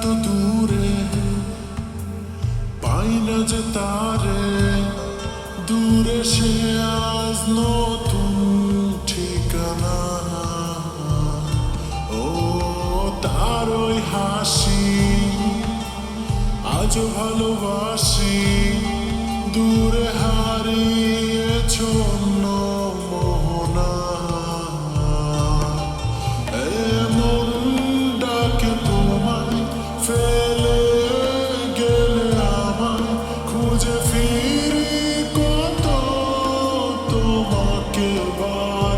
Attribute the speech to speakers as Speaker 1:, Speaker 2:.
Speaker 1: এত দূরে পাই না যে তারে, দূরে সে আজ নতুন ঠিকানা। ও তার ওই হাসি আজ ভালোবাসি, দূরে হারিয়ে Allahu Akbar